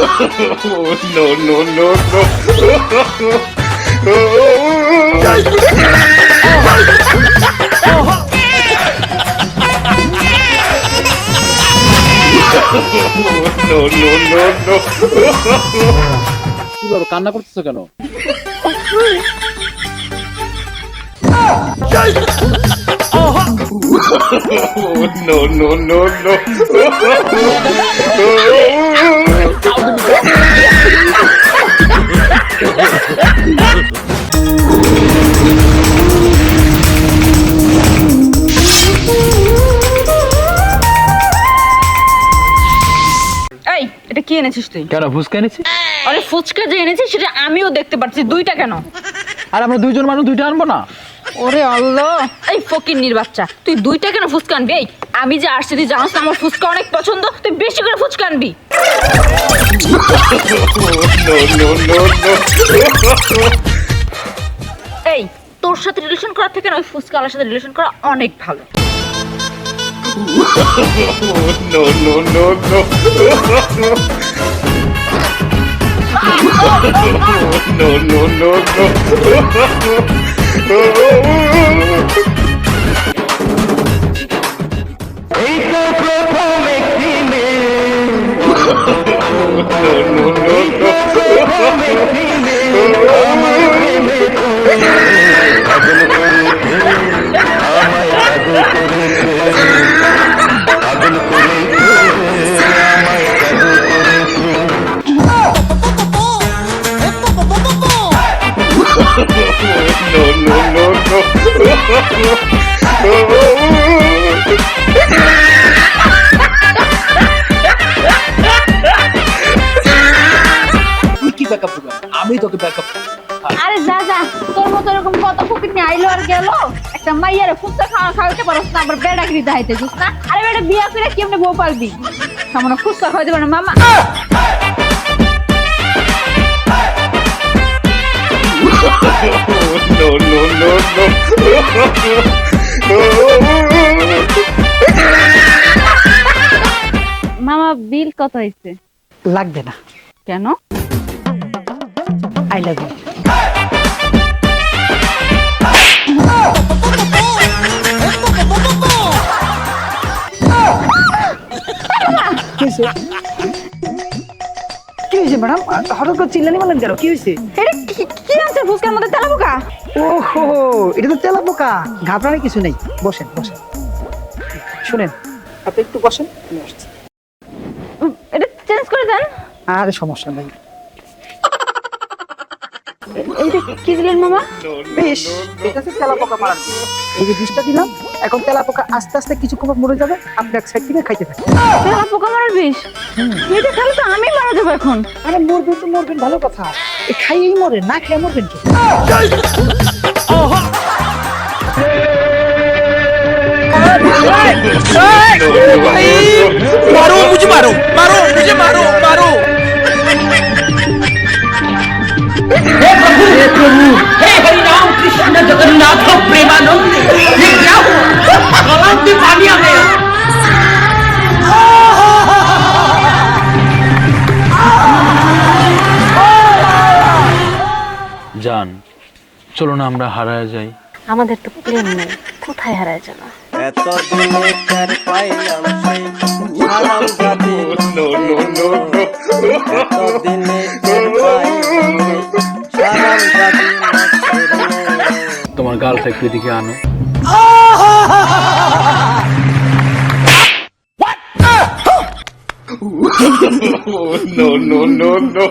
Oh, no, no, no, no. No, no, no, no. কি বলো কান্না করতেছো কেন Oh, no, no, no, no. এই এটা কি এনেছিস তুই? কেন ফুচকা এনেছি আরে ফুচকা যে এনেছিস সেটা আমিও দেখতে পাচ্ছি দুইটা কেন? আর আমরা দুইজন মানুষ দুইটা আনব না? ওরে আল্লাহ এই ফকিন্নির বাচ্চা তুই দুইটা কেন ফুচকা আনবি এই আমি যে আসছি তুই জানাস আমার ফুচকা অনেক পছন্দ তুই বেশি করে ফুচকা আনবি. এই তোর সাথে রিলেশন করার থেকে না ওই ফুচকাওয়ালার সাথে রিলেশন করা অনেক ভালো No, no, no, no. No, no, no, no. No, no, no, no. No, no, no, no. তুই কি ব্যাকআপ দিবি আমি তোকে ব্যাকআপ আরে যা যা। তোর মতো এরকম কত ফকিন্নি আইলো আর গেল? একটা মাইয়ারে ফুচকা খাওয়া খাওয়াতে পারস না আবার বেড়াগিরি দেখাইতে বুঝ না? আরে বেটা বিয়া করে কেমনে বউ পালবি? সামনে ফুচকা খাওয়াতে পারে মামা। মামা বিল কত হয়েছে? লাগবে না। কেন? আই লাভ ইউ কি হয়েছে? ম্যাডাম? হঠাৎ করে চিল্লানি মারলেন কেন? কি হয়েছে? কি আছে ফুচকার মধ্যে তেলা পোকা ওহো এটা তো তেলা পোকা ঘাবড়ানোর কিছু নেই। বসেন বসেন। শুনেন। আপনি একটু বসেন আমি আসছি। এটা চেঞ্জ করে দেন। আরে সমস্যা নেই। এইটা কি দিলেন মামা? বেশ এটা হচ্ছে তেলা মারার এই যে বিষটা দিলাম এখন তেলা পোকা আস্তে আস্তে কিছুক্ষণ মরে যাবে আপনি এক সাইড থেকে খাইতে থাকেন। তেলা পোকা মারার বিষ? এটা খালি তো আমি মারা যাব এখন। আরে মরবেন তো মরবেন ভালো কথা। এ খাইয়েই মরে না খেয়ে মরবেন কি मारो, मुझे मारो। मारो, मुझे मारो। मारो हे प्रभु हे प्रभु, हे हरिनाम कृष्ण, जगन्नाथ प्रेमानंद ये क्या हुआ? गलत पानी आ गया। চলো না আমরা হারায় যাই। আমাদের তো প্লেন নেই কোথায় হারায় যাব এতদিনে কার পাইলাম সেই সালাম জাতি। নো নো নো এত কার পাইলাম সেই সালাম জাতি। তোমার গাল একটু এদিকে আনো। No, no, no, no.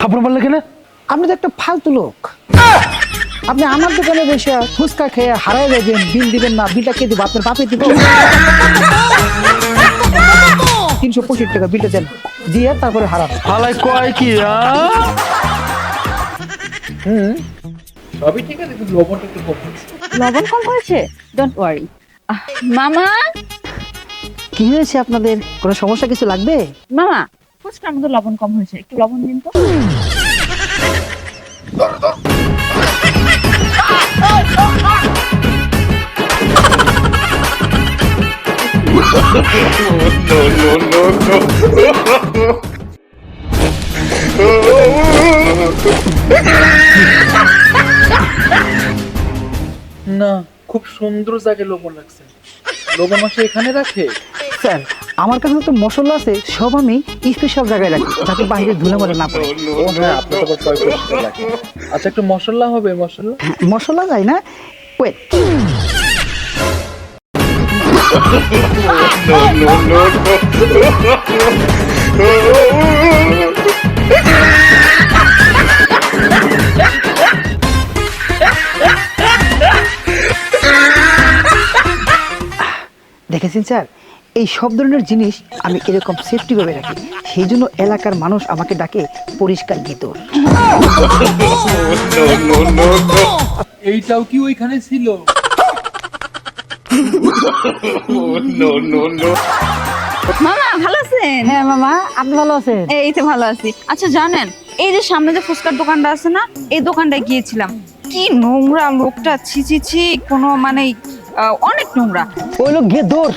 থাপড় মারলে কেন? আপনি তো একটা ফালতু লোক। আপনি আমার দোকানে বসে ফুচকা খেয়ে হারাই যাবেন বিল দিবেন না বিলটা কে দিব? আপনার বাপে দিব। তিনশো পঁয়ষট্টি টাকা বিলটা দেন দিয়ে তারপরে হারাবেন হালাই কয় কি আ? লবণ কম হয়েছে? ডোন্ট ওয়ারি মামা? কি হয়েছে আপনাদের? কোনো সমস্যা কিছু লাগবে? মামা ফুচকার মধ্যে লবণ কম হয়েছে। একটু লবণ দিন তো। No, no, no. না খুব সুন্দর জায়গায় লবণ রাখছেন লবণ মাসে এখানে রাখে স্যার আমার কাছে তো মশলা আছে সব আমি স্পেশাল জায়গায় রাখি যাতে বাইরে ধুলে মরে না পড়ে ও হ্যাঁ তো পরিষ্কার আচ্ছা একটু মশলা হবে মশলা মশলা যায় না wait No, no, no, no. দেখেছেন এই সব ধরনের জিনিস আমি এরকম সেফটি ভাবে রাখি। সেই জন্য এলাকার মানুষ আমাকে ডাকে পরিষ্কার no. এইটাও কি ওইখানে ছিল. মামা ভালো আছেন? হ্যাঁ মামা আপনি ভালো আছেন? এই তো ভালো আছি। আচ্ছা জানেন এই যে সামনে যে ফুচকার দোকানটা আছে না এই দোকানটায় গিয়েছিলাম। কি নোংরা লোকটা ছি ছি ছি কোনো মানে আহ, অনেক নোংরা। ওই লোক গিয়ে দৌড়।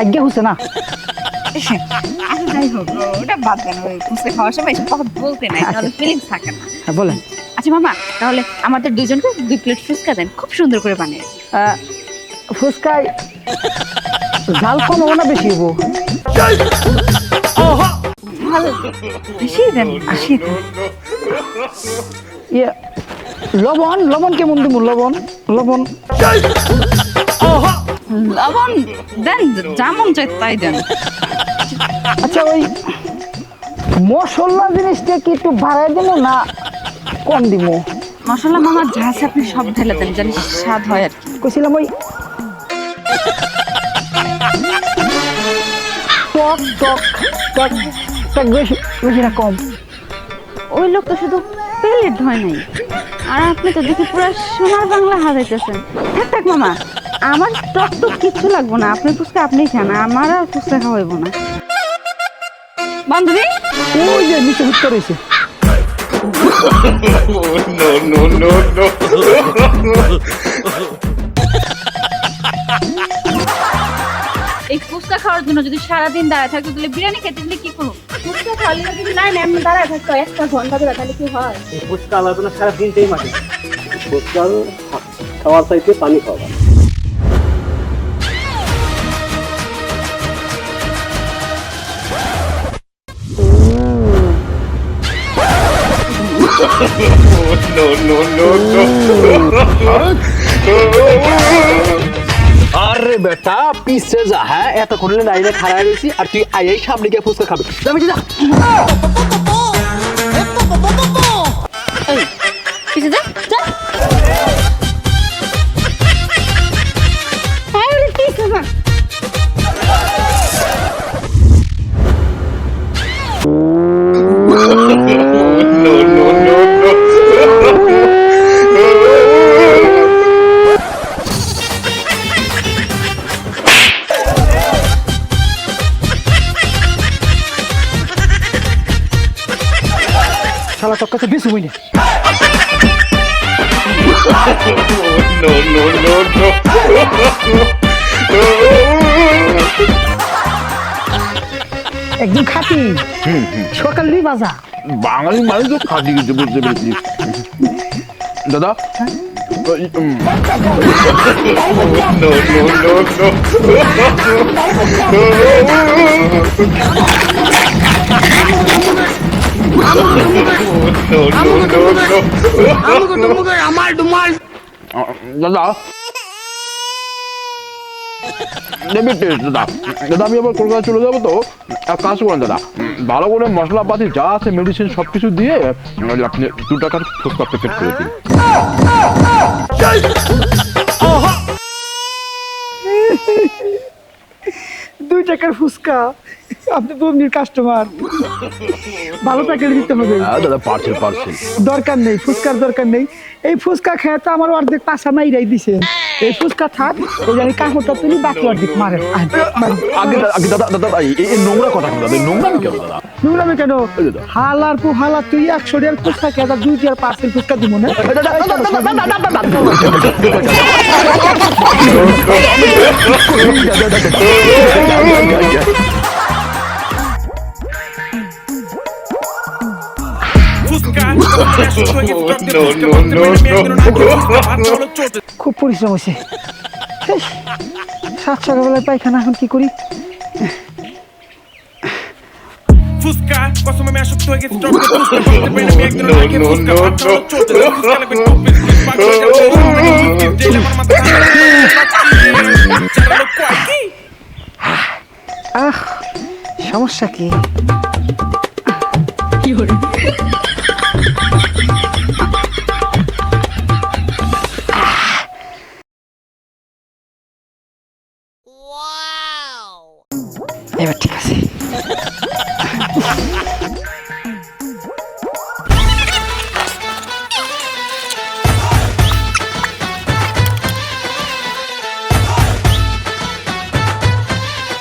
আজ্ঞা হচ্ছে না। আচ্ছা যাই হোক ওটা বাদ দেন ওই ফুচকা খাওয়ার সময় এসব কথা বলতে নাই তাহলে ফিলিংস থাকে না। হ্যাঁ বলেন। আচ্ছা মামা তাহলে আমাদের দুজনকে দুই প্লেট ফুচকা দেন খুব সুন্দর করে বানিয়ে আহ, ফুচকায় ঝাল কম হব না বেশি হব? ভালো বেশি দেন বেশি দেন। ইয়ে লবণ লবণ কেমন দিব লবণ? লবণ। লবণ দেন যেমন চাই তাই দেন। আচ্ছা ওই মশলা জিনিসটা কি একটু বাড়াই দিব না কম দিব? মশলা মামা যা আছে আপনি সব ঢেলে দেন জানি স্বাদ হয় আর কি। কইছিলাম ওই টক টক টক টক বেশি বেশি না কম। ওই লোক তো শুধু প্লেট হয় নাই। আর আপনি তো দেখি পুরো সোনার বাংলা হারাইতেছেন। থাক থাক মামা। আমার টক টক কিচ্ছু লাগবো না আপনি ফুচকা আপনি খান আমার আর ফুচকা খাওয়াইবো না। বান্ধবী? ওই যে নিচে উত্তর রয়েছে No, no, no, no. এই ফুচকা খাওয়ার জন্য যদি সারাদিন দাঁড়ায় থাকতো তাহলে বিরিয়ানি খেতে গেলে কি করব? ফুচকা খাওয়ালে যদি লাইন এমনি দাঁড়ায় থাকতো একটা ঘণ্টা ধরে তাহলে কি হয়? ফুচকা আলাদা না সারা দিনটাই মাঠে ফুচকা খাওয়ার চাইতে পানি খাওয়া No, no, no, no. আরে বেটা পিসে যা হ্যাঁ? এতক্ষণ লাইনে খাড়া রয়েছি আর তুই আইয়াই সামনে গিয়ে ফুচকা খাবি। যাবি যা। পিসে যা যা। বাজা বাঙালি মানুষ তো খাটি গেছে বুঝতে পেরেছি দাদা ওই, উম, No, no, no, no. No, no, no, no. আহ, দাদা টেস্ট দাদা। দাদা আমি আবার কলকাতা চলে যাব তো। এক কাজ করেন দাদা। ভালো করে মশলাপাতি যা আছে মেডিসিন সব কিছু দিয়ে আপনি দু টাকার ফুচকা প্যাকেট করে দিন। দুই টাকার ফুচকা। আপনি বমির কাস্টমার ভালো টাকা দিতে হবে। দাদা পার্সেল পার্সেল দরকার নেই ফুচকার দরকার নেই। এই ফুচকা খেয়ে তো আমার অর্ধেক পাশা মাইরাই দিছে। এই ফুচকা থাক যে আমি কাপড়টা তুলি বাকি অর্ধেক মারেন। আগে আগে দাদা দাদা এই নোংরা কথা দাদা নোংরা কেন দাদা নোংরামি কেন। হালার পু হালা তুই একশো টাকার ফুচকা খেয়ে দুই টাকার পার্সেল ফুচকা দিব না খুব পরিশ্রম হয়েছে সাত সকালবেলায় পায়খানা এখন কি করি সমস্যা কি এবার ঠিক আছে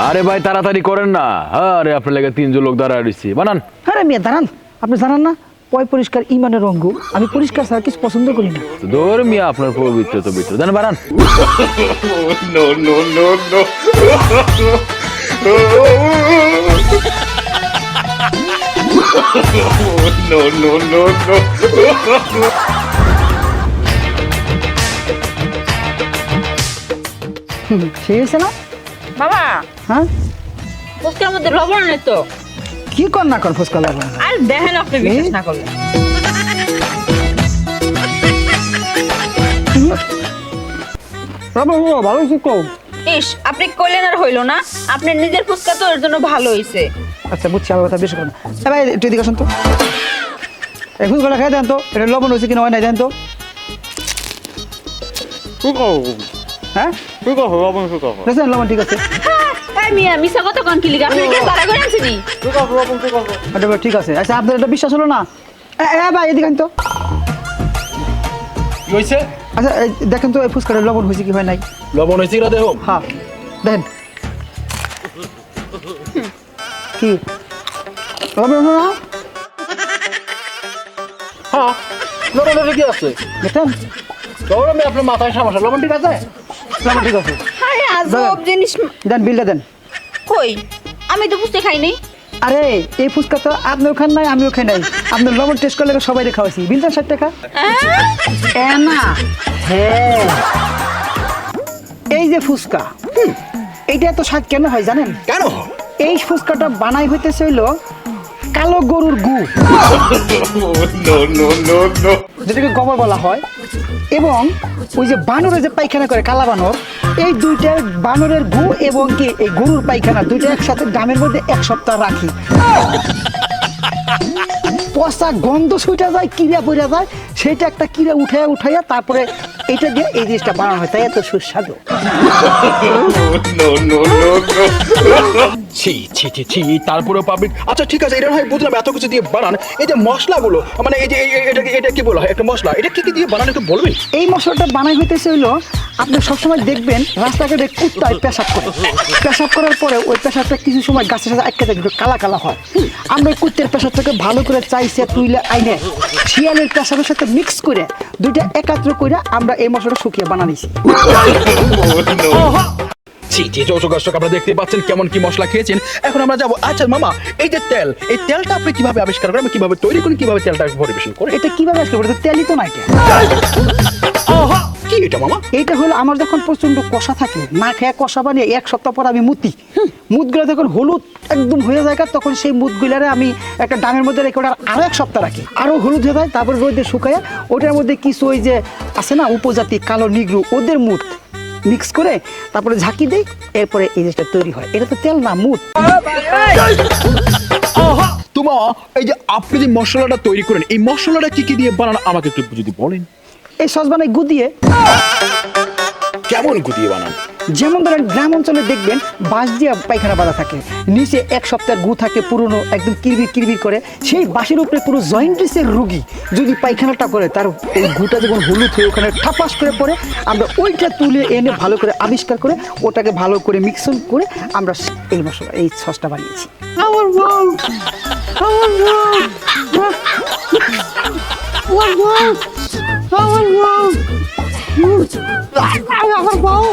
আরে ভাই তাড়াতাড়ি করেন না আরে আপনার লাগে তিনজন লোক দাঁড়ায় রয়েছি বানান আরে মেয়ে দাঁড়ান আপনি জানান না পয় পরিষ্কার ইমানের রঙ্গ আমি পরিষ্কার ছাড়া কিছু পছন্দ করি না দৌড় মিয়া আপনার পবিত্র তো বিত্র দেন বানান no, no, no, no. ঠিক আছে না? বাবা। হ্যাঁ? ফুচকার মধ্যে লবণ নেই তো। কি কর না কর ফুচকা লাগবে না আর দেখেন আপনি বিশ্বাস না করলে। বাবা ভালো কও? ইস আপনি কইলেন আর হইল না। আপনার নিজের ফুচকা তো এর জন্য ভালো হইছে। আচ্ছা বুঝছি আমার কথা বেশি করো না। ভাই একটু এদিকে আসুন তো। এই ফুচকাটা খেয়ে দেন তো এটা লবণ হয়েছে কিনা হয় নাই দেন তো। হ্যাঁ? দেখছেন লবণ ঠিক আছে। এই মিয়া মিছা কথা কোন কি লিগা? আপনি কি বাড়া করে আনছেনি এটা এবার ঠিক আছে। আচ্ছা আপনার এটা বিশ্বাস হলো না? এ ভাই এদিকে আন তো। কি আচ্ছা এই দেখেন তো এই ফুচকাটা লবণ হয়েছে কি হয় নাই? লবণ হয়েছে কিনা দেখো। হ্যাঁ দেখেন কি? লবণ হলো না? হ্যাঁ লবণ কি আছে? দেখেন। লবণ আমি আপনার মাথায় সমস্যা লবণ ঠিক আছে? লবণ ঠিক আছে। আরে আজব জিনিস। দেন বিলটা দেন। কই? আমি তো বুঝতে খাই নাই। আরে এই ফুচকা তো আপনিও খান নাই আমি ওখানে নাই। আপনার লবণ টেস্ট করলে সবাই খাওয়াইছি। বিল দেন ষাট টাকা। এ না। হ্যাঁ। এই যে ফুচকা এইটা এত স্বাদ কেন হয় জানেন? কেন? এই ফুচকাটা বানাই হইতে হইল কালো গরুর গু. যেটাকে গোবর বলা হয়। এবং ওই যে বানরে যে পায়খানা করে, কালা বানর, এই দুইটা বানরের গু এবং কি এই গরুর পায়খানা দুইটা একসাথে গ্রামের মধ্যে এক সপ্তাহ রাখি পচা গন্ধ ছুটা যায় কিরা পড়া যায়, সেটা একটা কিরা উঠাইয়া উঠাইয়া তারপরে এটা দিয়ে এই জিনিসটা বানানো হয় তাই এত সুস্বাদু. ছি ছি ছি ছি তারপরে পাবলিক। আচ্ছা ঠিক আছে এটা হয় বুঝলাম এত কিছু দিয়ে বানান। এই যে মশলাগুলো মানে এই যে এই- এই- এটাকে এটা কি বলা হয়? একটা মশলা এটা কি কি দিয়ে বানান একটু বলবেন? এই মশলাটা বানাই হইতেছে হইল আপনি সবসময় দেখবেন রাস্তাঘাটে কুত্তায় পেশাব করে। পেশাব করার পরে ওই পেশাবটা কিছু সময় গাছের সাথে আটকে থাকে একটু কালা কালা হয়। আমরা ওই কুত্তের পেশাবটাকে ভালো করে চাইছে তুইলে আইনে। শিয়ালের পেশাবের সাথে মিক্স করে দুইটা একাত্র করে আমরা এই মশলাটা শুকিয়ে বানাইছি। ছি ছি দর্শক দর্শক আপনারা দেখতে পাচ্ছেন কেমন কি মশলা খেয়েছেন। এখন আমরা যাব আচ্ছা মামা এই যে তেল এই তেলটা আপনি কীভাবে আবিষ্কার করেন? কীভাবে তৈরি করেন কীভাবে তেলটা পরিবেশন করেন এটা কীভাবে আসলে এটা তো তেলই তো না এটা আহা, কি এটা মামা? এইটা হলো আমার যখন প্রচণ্ড কষা থাকে না খেয়ে কষা বানিয়ে এক সপ্তাহ পর আমি মুতি। মুদগুলো যখন হলুদ একদম হয়ে যায় তখন সেই মুদগুলারে আমি একটা ডাঙের মধ্যে রেখে ওটা আরও এক সপ্তাহ রাখি। আরও হলুদ হয়ে যায় তারপরে রোদে শুকায় ওটার মধ্যে কিছু ওই যে আছে না উপজাতি কালো নিগ্রু ওদের মুদ মিক্স করে তারপরে ঝাঁকি দেই এরপরে এই জিনিসটা তৈরি হয়। এটা তো তেল না মুট তোমা এই যে আপনি যে মশলাটা তৈরি করেন এই মশলাটা কি কি দিয়ে বানানো আমাকে একটু যদি বলেন। এই সস বানাই গুদিয়ে। কেমন গু দিয়ে বানান যেমন ধরেন গ্রাম অঞ্চলে দেখবেন বাঁশ দিয়ে পায়খানা বাঁধা থাকে। নিচে এক সপ্তাহের গু থাকে পুরনো একদম কিরবির কিরবির করে। সেই বাঁশের উপরে পুরো জয়েন্টিসের রুগী যদি পায়খানাটা করে তার ওই গুটা যখন হলুদ হয়ে ওখানে ঠাপাস করে পড়ে আমরা ওইটা তুলে এনে ভালো করে আবিষ্কার করে ওটাকে ভালো করে মিক্সন করে আমরা এই মশলা এই সসটা বানিয়েছি। আমার বউ! আমার বউ! আমার বউ আমার বউ আমার বউ